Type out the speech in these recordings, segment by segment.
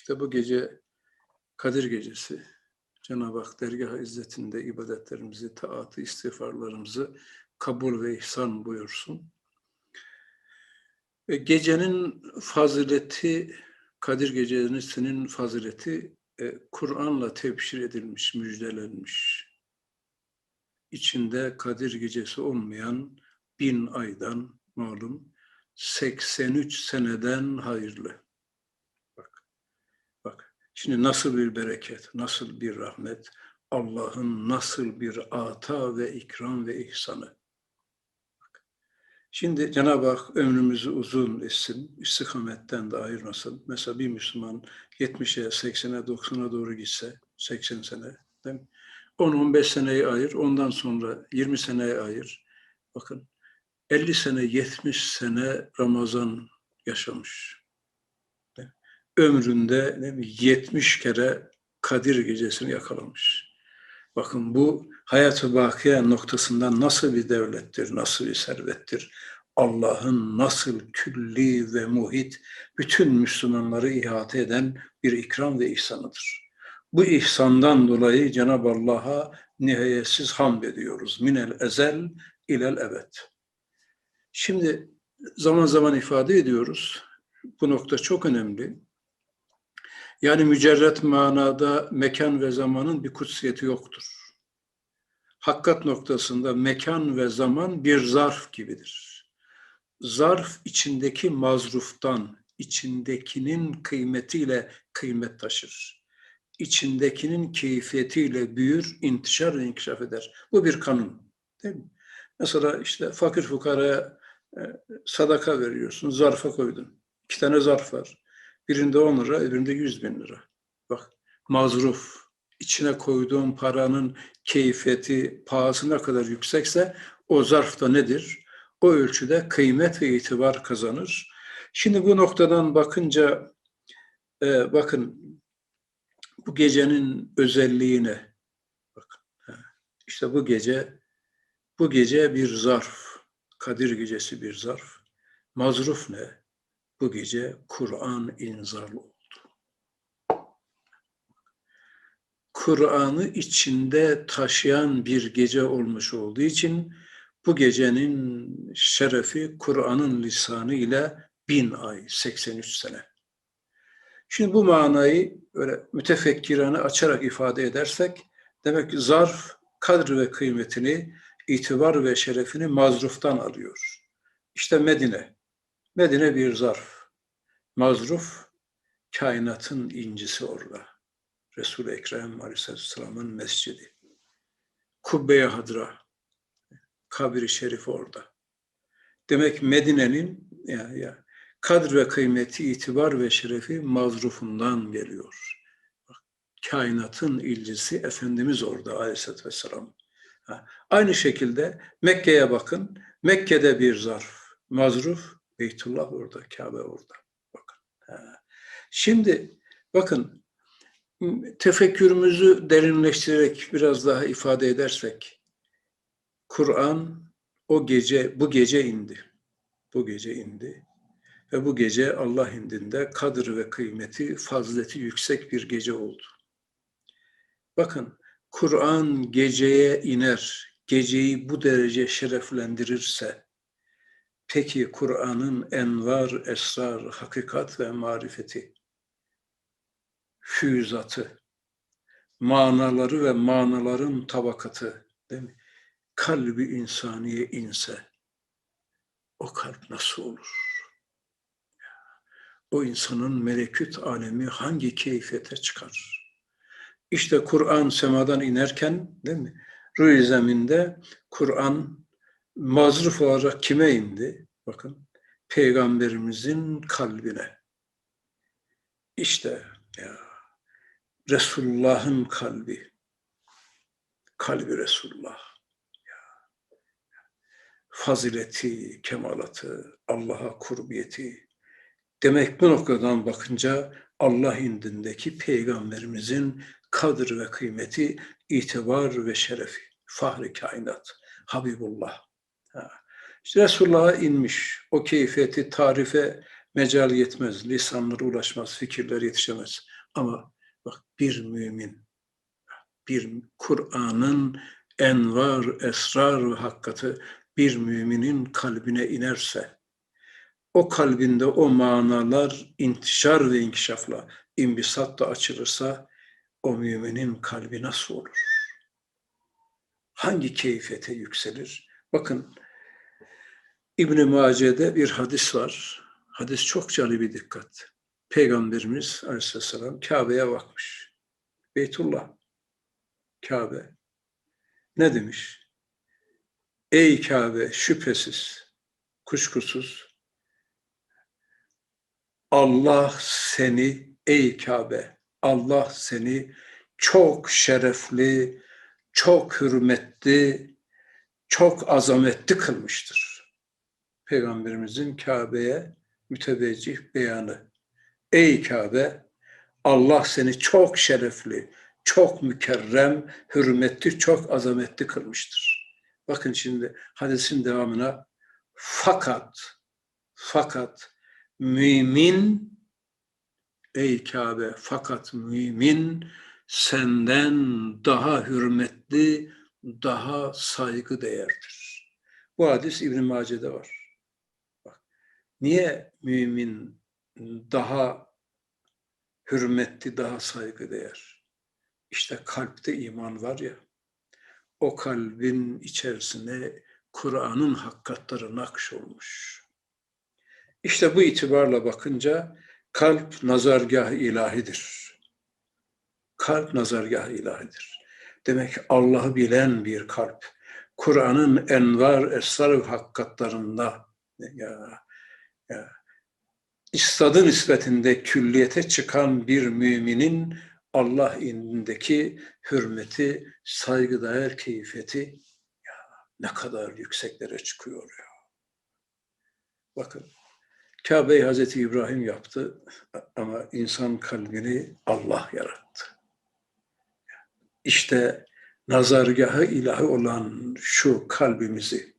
İşte bu gece Kadir Gecesi. Cenab-ı Hak dergah izzetinde ibadetlerimizi, taatı, istiğfarlarımızı kabul ve ihsan buyursun. Ve gecenin fazileti, Kadir Gecesi'nin fazileti e, Kur'an'la tebşir edilmiş, müjdelenmiş. İçinde Kadir Gecesi olmayan bin aydan malum 83 seneden hayırlı. Şimdi nasıl bir bereket, nasıl bir rahmet, Allah'ın nasıl bir ata ve ikram ve ihsanı. Şimdi Cenab-ı Hak ömrümüzü uzun etsin, istikametten de ayırmasın. Mesela bir Müslüman 70'e, 80'e, 90'a doğru gitse, 80 sene, değil mi? 10-15 seneyi ayır, ondan sonra 20 seneyi ayır. Bakın 50 sene, 70 sene Ramazan yaşamış. Ömründe değil mi, 70 kere Kadir gecesini yakalamış. Bakın bu hayat-ı bakiye noktasından nasıl bir devlettir, nasıl bir servettir. Allah'ın nasıl külli ve muhit bütün Müslümanları ihate eden bir ikram ve ihsanıdır. Bu ihsandan dolayı Cenab-ı Allah'a nihayetsiz hamd ediyoruz. Minel ezel ilel ebed. Şimdi zaman zaman ifade ediyoruz. Bu nokta çok önemli. Yani mücerret manada mekan ve zamanın bir kutsiyeti yoktur. Hakikat noktasında mekan ve zaman bir zarf gibidir. Zarf içindeki mazruftan, içindekinin kıymetiyle kıymet taşır. İçindekinin keyfiyetiyle büyür, intişar ve inkişaf eder. Bu bir kanun. Değil mi? Mesela işte fakir fukaraya e, sadaka veriyorsun, zarfa koydun. İki tane zarf var. Birinde 10 lira, öbüründe 100 bin lira. Bak, mazruf, içine koyduğun paranın keyfiyeti, pahası ne kadar yüksekse o zarfta nedir? O ölçüde kıymet ve itibar kazanır. Şimdi bu noktadan bakınca, e, bakın bu gecenin özelliğine, bakın, işte bu gece, bu gece bir zarf, Kadir gecesi bir zarf. Mazruf ne? Bu gece Kur'an inzal oldu. Kur'an'ı içinde taşıyan bir gece olmuş olduğu için bu gecenin şerefi Kur'an'ın lisanı ile bin ay, 83 sene. Şimdi bu manayı böyle mütefekkirane açarak ifade edersek, demek ki zarf, kadr ve kıymetini, itibar ve şerefini mazruftan alıyor. İşte Medine. Medine bir zarf. Mazruf, kainatın incisi orada. Resul-i Ekrem Aleyhisselam'ın mescidi. Kubbe-i Hadra, kabri şerif orada. Demek Medine'nin ya, ya, kadr ve kıymeti, itibar ve şerefi mazrufundan geliyor. Kainatın ilcisi Efendimiz orada Aleyhisselatü Vesselam. Aynı şekilde Mekke'ye bakın. Mekke'de bir zarf. Mazruf, Beytullah orada, Kabe orada. Bakın. Şimdi bakın tefekkürümüzü derinleştirerek biraz daha ifade edersek Kur'an o gece bu gece indi. Bu gece indi. Ve bu gece Allah indinde kadır ve kıymeti, fazleti yüksek bir gece oldu. Bakın Kur'an geceye iner, geceyi bu derece şereflendirirse, peki Kur'an'ın envar, esrar, hakikat ve marifeti, füyüzatı, manaları ve manaların tabakatı, değil mi? kalbi insaniye inse, o kalp nasıl olur? O insanın meleküt alemi hangi keyfiyete çıkar? İşte Kur'an semadan inerken değil mi? Rüy zeminde Kur'an mazruf olarak kime indi? Bakın peygamberimizin kalbine. İşte ya Resulullah'ın kalbi. Kalbi Resulullah. Ya. Fazileti, kemalatı, Allah'a kurbiyeti. Demek bu noktadan bakınca Allah indindeki peygamberimizin kadır ve kıymeti, itibar ve şerefi, fahri kainat, Habibullah. Resulullah'a inmiş, o keyfiyeti tarife mecal yetmez, lisanlara ulaşmaz, fikirler yetişemez. Ama bak bir mümin, bir Kur'an'ın envar, esrar ve hakikati bir müminin kalbine inerse, o kalbinde o manalar intişar ve inkişafla, imbisatla açılırsa, o müminin kalbi nasıl olur? Hangi keyfiyete yükselir? Bakın İbn-i Mace'de bir hadis var. Hadis çok cali bir dikkat. Peygamberimiz aleyhisselam Kabe'ye bakmış. Beytullah, Kabe. Ne demiş? Ey Kabe şüphesiz, kuşkusuz Allah seni ey Kabe, Allah seni çok şerefli, çok hürmetli, çok azametli kılmıştır. Peygamberimizin Kabe'ye müteveccih beyanı. Ey Kabe, Allah seni çok şerefli, çok mükerrem, hürmetli, çok azametli kılmıştır. Bakın şimdi hadisin devamına fakat fakat mümin ey Kabe fakat mümin senden daha hürmetli, daha saygı değerdir. Bu hadis İbn Mace'de var. Niye mümin daha hürmetli, daha saygı değer? İşte kalpte iman var ya, o kalbin içerisine Kur'an'ın hakikatları nakş olmuş. İşte bu itibarla bakınca kalp nazargah ilahidir. Kalp nazargah ilahidir. Demek Allah'ı bilen bir kalp. Kur'an'ın envar, esrar hakikatlarında ya, istadı nispetinde külliyete çıkan bir müminin Allah indindeki hürmeti, saygıdeğer keyfiyeti ya ne kadar yükseklere çıkıyor ya. Bakın Kabe'yi Hazreti İbrahim yaptı ama insan kalbini Allah yarattı. İşte nazargahı ilahi olan şu kalbimizi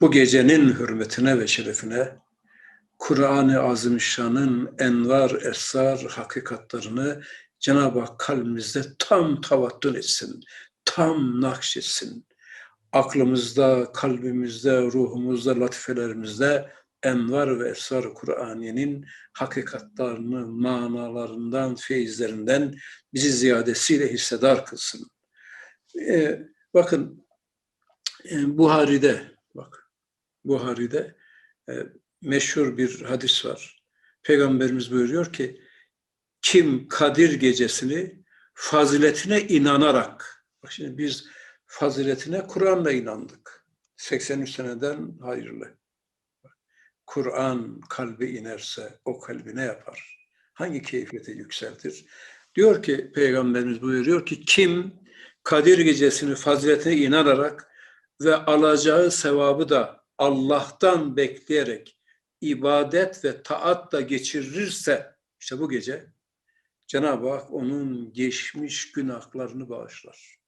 bu gecenin hürmetine ve şerefine Kur'an-ı Azimüşşan'ın envar, esrar, hakikatlarını Cenab-ı Hak kalbimizde tam tavattun etsin, tam nakşetsin. Aklımızda, kalbimizde, ruhumuzda, latifelerimizde envar ve esrar Kur'an'ın hakikatlarını, manalarından, feyizlerinden bizi ziyadesiyle hissedar kılsın. Ee, bakın e, Buhari'de, Buhari'de e, meşhur bir hadis var. Peygamberimiz buyuruyor ki kim Kadir gecesini faziletine inanarak bak şimdi biz faziletine Kur'an'la inandık. 83 seneden hayırlı. Kur'an kalbe inerse o kalbi ne yapar? Hangi keyfiyete yükseltir? Diyor ki Peygamberimiz buyuruyor ki kim Kadir gecesini faziletine inanarak ve alacağı sevabı da Allah'tan bekleyerek ibadet ve taatla geçirirse işte bu gece Cenab-ı Hak onun geçmiş günahlarını bağışlar.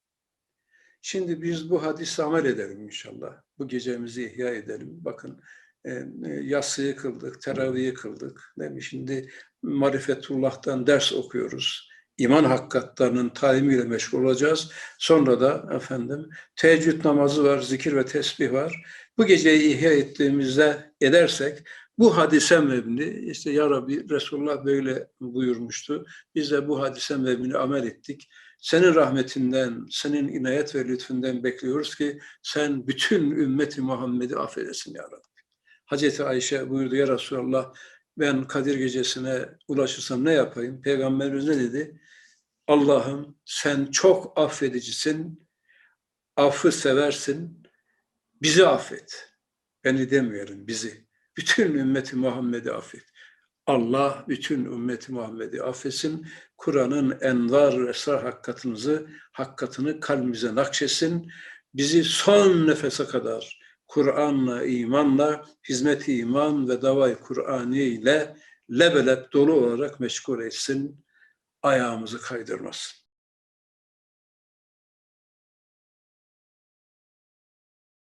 Şimdi biz bu hadise amel edelim inşallah. Bu gecemizi ihya edelim. Bakın e, e, yatsıyı kıldık, teravih'i kıldık. Değil mi? Şimdi marifetullah'tan ders okuyoruz. İman hakikatlarının talimiyle meşgul olacağız. Sonra da efendim teheccüd namazı var, zikir ve tesbih var. Bu geceyi ihya ettiğimizde edersek bu hadise mebni işte ya Rabbi Resulullah böyle buyurmuştu. Biz de bu hadise mebni amel ettik. Senin rahmetinden, senin inayet ve lütfünden bekliyoruz ki sen bütün ümmeti Muhammed'i affedesin ya Rabbi. Hazreti Ayşe buyurdu ya Resulallah ben Kadir gecesine ulaşırsam ne yapayım? Peygamberimiz ne dedi? Allah'ım sen çok affedicisin, affı seversin, bizi affet. Beni demeyelim, bizi. Bütün ümmeti Muhammed'i affet. Allah bütün ümmeti Muhammed'i affetsin. Kur'an'ın envar ve esrar hakikatinizi, hakikatini kalbimize nakşetsin. Bizi son nefese kadar Kur'an'la, imanla, hizmet-i iman ve davay Kur'ani ile lebelep dolu olarak meşgul etsin, ayağımızı kaydırmasın.